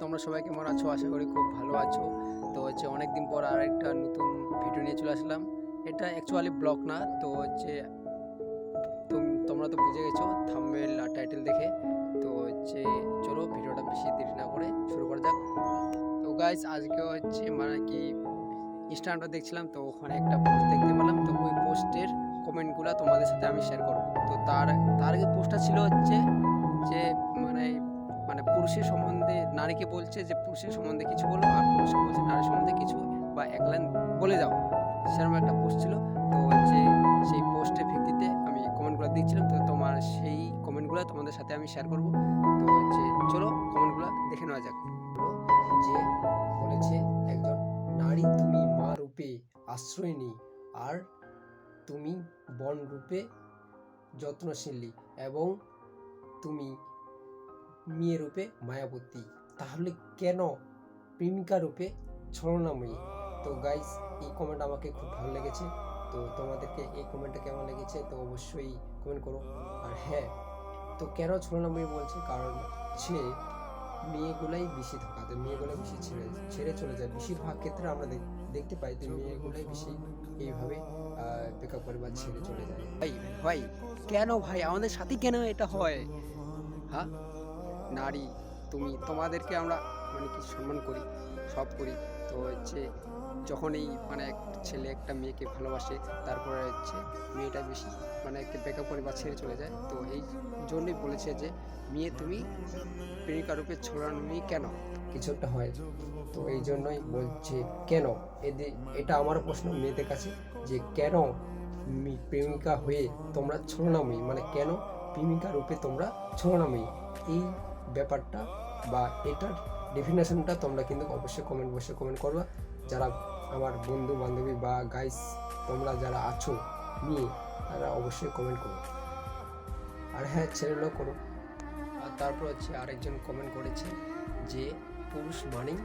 তোমরা সবাই কেমন আছো? আশা করি খুব ভালো আছো। তো হচ্ছে অনেক দিন পর আর একটা নতুন ভিডিও নিয়ে চলে আসলাম। এটা অ্যাকচুয়ালি ব্লগ না, তো হচ্ছে তোম- তোমরা তো বুঝে গেছো থাম্বনেল আর টাইটেল দেখে। তো হচ্ছে চলো ভিডিওটা বেশি দেরি না করে শুরু করা যাক। তো গাইস, আজকে হচ্ছে মানে কি ইনস্টাগ্রামটা দেখছিলাম, তো ওখানে একটা পোস্ট দেখতে পেলাম। তো ওই পোস্টের কমেন্টগুলো তোমাদের সাথে আমি শেয়ার করব। তো তার তার আগে পোস্টটা ছিল হচ্ছে যে মানে পুরুষের সম্বন্ধে নারীকে বলছে যে পুরুষের সম্বন্ধে কিছু বলো আর পুরুষকে বলছে নারীর সম্বন্ধে কিছু বা এক লাইন বলে যাও সেরকম একটা পোস্ট ছিল। তো হচ্ছে সেই পোস্টের ভিত্তিতে আমি কমেন্টগুলো দিচ্ছিলাম তো তোমার সেই কমেন্টগুলো তোমাদের সাথে আমি শেয়ার করব। তো হচ্ছে চলো কমেন্টগুলো দেখে নেওয়া যাক। যে বলেছে একজন, নারী তুমি মা রূপে আশ্রয় নি আর তুমি বন রূপে যত্নশীলী এবং তুমি মেয়ে রূপে মায়াবতী। তাহলে কেন প্রেমিকা রূপে ছলনাময়ী? তো গাইস এই কমেন্ট আমাকে খুব ভালো লেগেছে। তো তোমাদেরকে এই কমেন্টটা কেমন লেগেছে, তো অবশ্যই কমেন্ট করো। আর হ্যাঁ তো কেন ছলনাময়ী বলছে? কারণ সে মেয়েগুলাই বেশি ধোকা দেয় মেয়েগুলাই বেশি ছেড়ে ছেড়ে চলে যায়। বেশিরভাগ ক্ষেত্রে আমরা দেখতে পাই যে মেয়েগুলাই বেশি এইভাবে পিকআপ করে বা ছেড়ে চলে যায়। ভাই ভাই, কেন ভাই? আমাদের সাথে কেন এটা হয়? হ্যাঁ? নারী, তুমি, তোমাদেরকে আমরা মানে কি সম্মান করি, সব করি। তো হচ্ছে যখন এই মানে এক ছেলে একটা মেয়েকে ভালোবাসে, তারপরে হচ্ছে মেয়েটা বেশি মানে একটা ব্যাকআপ করে বা ছেড়ে চলে যায়। তো এই জন্যই বলেছে যে, মেয়ে তুমি প্রেমিকা রূপে ছড়ানোই কেন? কিছু একটা হয়। তো এই জন্যই বলছে, কেন? এদের এটা আমার প্রশ্ন মেয়েদের কাছে যে, কেন প্রেমিকা হয়ে তোমরা ছলনাময়ী মানে কেন প্রেমিকা রূপে তোমরা ছলনাময়ী এই ব্যাপারটা বা এটার ডেফিনেশনটা তোমরা কিন্তু অবশ্যই কমেন্ট বসে কমেন্ট করবা। যারা আমার বন্ধু বান্ধবী বা গাইস তোমরা যারা আছো নিয়ে তারা অবশ্যই কমেন্ট করো। আর হ্যাঁ ছেলেরাও করো। আর তারপর হচ্ছে আরেকজন কমেন্ট করেছে যে, পুরুষ মানেই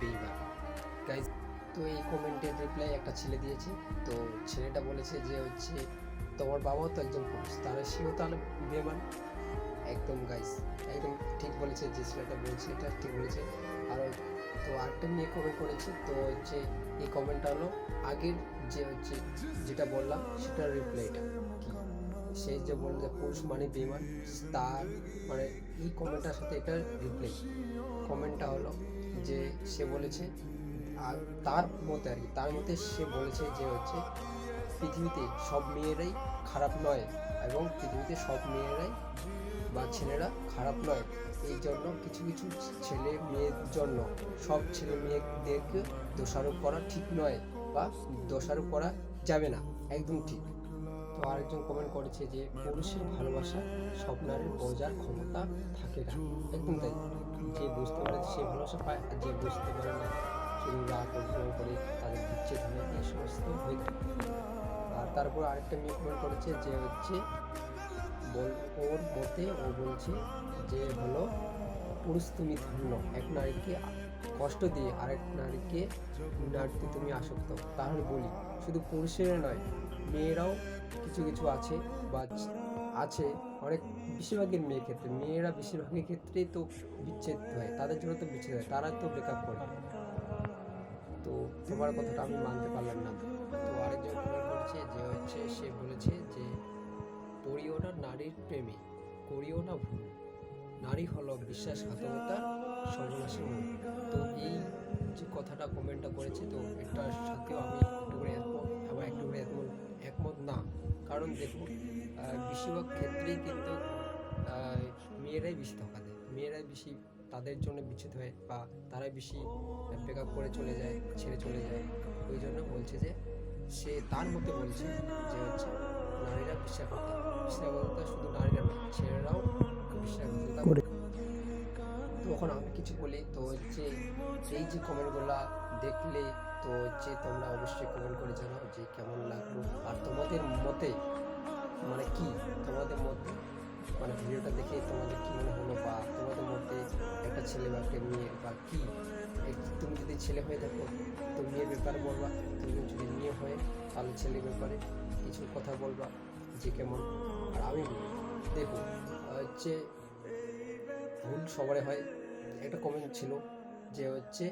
বেইমান। গাইস তো এই কমেন্টের রিপ্লাই একটা ছেলে দিয়েছে। তো ছেলেটা বলেছে যে হচ্ছে, তোমার বাবাও তো একজন পুরুষ, তাহলে সেও তাহলে বেমান একদম গাইস একদম ঠিক বলেছে, যে ছেলেটা বলছে, এটা ঠিক বলেছে। আর তো আরেকটা নিয়ে কমেন্ট করেছে, তো হচ্ছে এই কমেন্টটা হলো, আগের যে হচ্ছে, যেটা বললাম, সেটার রিপ্লাইটা সেই যে বলল যে পুরুষ মানে বেমান তার মানে এই কমেন্টটার সাথে এটার রিপ্লাই কমেন্টটা হলো যে সে বলেছে, আর তার মতে আর কি, তার মতে সে বলেছে যে হচ্ছে, পৃথিবীতে সব মেয়েরাই খারাপ নয়। এবং পৃথিবীতে সব মেয়েরাই বা ছেলেরা খারাপ নয়। এই জন্য কিছু কিছু ছেলে মেয়ের জন্য সব ছেলে মেয়েদেরকে দোষারোপ করা ঠিক নয় বা দোষারোপ করা যাবে না। একদম ঠিক। তো আরেকজন কমেন্ট করেছে যে, পুরুষের ভালোবাসা সব নারীর বোঝার ক্ষমতা থাকে না। একদম তাই। যে বুঝতে পারে সে ভালোবাসা পায়, আর যে বুঝতে পারে না শুধু রাগ করে তাদের বিচ্ছেদ হয় এই সমস্ত হয়ে থাকে। তারপর আরেকটা মেয়ে কমেন্ট করেছে যে হচ্ছে, বল, ওর মতে ও বলছে যে হলো, পুরুষ তুমি ধন্য। এক নারীকে কষ্ট দিয়ে আরেক নারীকে নারীতে তুমি আসক্ত। তাহলে বলি, শুধু পুরুষের নয়, মেয়েরাও কিছু কিছু আছে বা আছে অনেক বেশিরভাগের মেয়ের ক্ষেত্রে। মেয়েরা বেশিরভাগের ক্ষেত্রেই তো বিচ্ছেদ হয়, তাদের জন্য তো বিচ্ছেদ হয়, তারা তো ব্রেকআপ করে। তো তোমার কথাটা আমি মানতে পারলাম না। তো আরেকজন কমেন্ট করেছে যে হচ্ছে, সে বলেছে যে পড়িও না নারীর প্রেমে করিও না ভুল। নারী হল বিশ্বাসঘাতকতার সর্বনাশের মূল। তো এই যে কথাটা কমেন্টটা করেছে, তো এটার সাথেও আমি একটু করে একমত আবার একটু করে একমত একমত না। কারণ দেখুন বেশিরভাগ ক্ষেত্রেই কিন্তু মেয়েরাই বেশি ধোকা দেয়। মেয়েরাই বেশি তাদের জন্য বিচ্ছেদ হয় বা তারাই বেশি ব্রেকআপ করে চলে যায় ছেড়ে চলে যায়। ওই জন্য বলছে যে সে তার মতে বলছে যে হচ্ছে নারীরা বিশ্বাসঘাতক বিশ্বাসঘাতকতা শুধু নারীরা নয় ছেলেরাও বিশ্বাসঘাতকতা করে। তখন আমি কিছু বলি তো হচ্ছে এই যে কমেন্টগুলো দেখলে তো হচ্ছে তোমরা অবশ্যই কমেন্ট করে জানাও যে কেমন লাগল। আর তোমাদের মতে মানে কি? তোমাদের মধ্যে মানে ভিডিওটা দেখে তোমাদের কি মনে হলো বা তোমাদের মধ্যে একটা ছেলে বা একটা মেয়ে বা কি? তুমি যদি ছেলে হয়ে থাকো, তো মেয়ের ব্যাপারে বলবা, তুমি যদি মেয়ে হয়, তাহলে ছেলের ব্যাপারে কিছু কথা বলবা যে কেমন। আর আমি দেখো হচ্ছে ভুল সবারই হয়। একটা কমেন্ট ছিল যে হচ্ছে,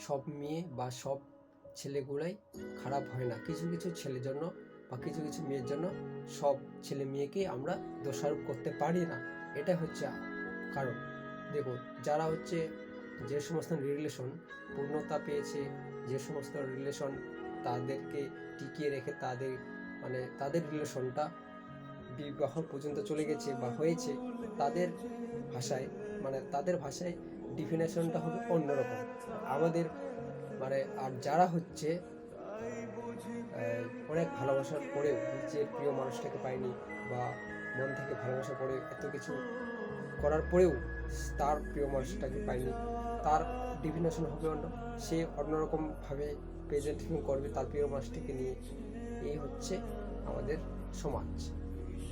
সব মেয়ে বা সব ছেলেগুলাই খারাপ হয় না। কিছু কিছু ছেলের জন্য বা কিছু কিছু মেয়ের জন্য সব ছেলে মেয়েকে আমরা দোষারোপ করতে পারি না। এটা হচ্ছে কারণ। দেখুন, যারা হচ্ছে যে সমস্ত রিলেশন পূর্ণতা পেয়েছে, যে সমস্ত রিলেশন তাদেরকে টিকিয়ে রেখে তাদের মানে তাদের রিলেশনটা বিবাহ পর্যন্ত চলে গেছে বা হয়েছে, তাদের ভাষায় মানে তাদের ভাষায় ডিফিনেশনটা হবে অন্যরকম। আমাদের মানে আর যারা হচ্ছে অনেক ভালোবাসার পরেও নিজের প্রিয় মানুষটাকে পায়নি বা মন থেকে ভালোবাসা পড়ে এত কিছু করার পরেও তার প্রিয় মানুষটাকে পায়নি। তার ডিফিনেশন হবে অন্য, সে অন্যরকমভাবে প্রেজেন্টেশন করবে তার প্রিয় মানুষটিকে নিয়ে। এই হচ্ছে আমাদের সমাজ।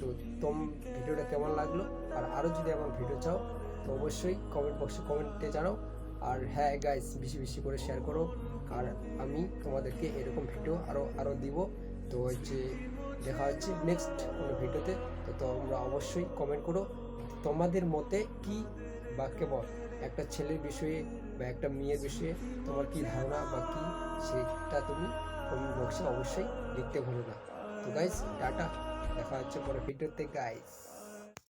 তো তোম ভিডিওটা কেমন লাগল? আর আরও যদি আমার ভিডিও চাও, তো অবশ্যই কমেন্ট বক্সে কমেন্টে জানাও। আর হ্যাঁ গাইস বেশি বেশি করে শেয়ার করো। আর আমি তোমাদেরকে এরকম ভিডিও আরও আরও দিব। তো হচ্ছে দেখা হচ্ছে নেক্সট কোনো ভিডিওতে তো। তোমরা অবশ্যই কমেন্ট করো। তোমাদের মতে কি বা কেবল একটা ছেলের বিষয়ে বা একটা মেয়ের বিষয়ে তোমার কি ধারণা বা কি? সেটা তুমি কমেন্ট বক্সে অবশ্যই লিখতে ভুলো না। তো গাইস টাটা। দেখা হচ্ছে পরে ভিডিওতে গাইস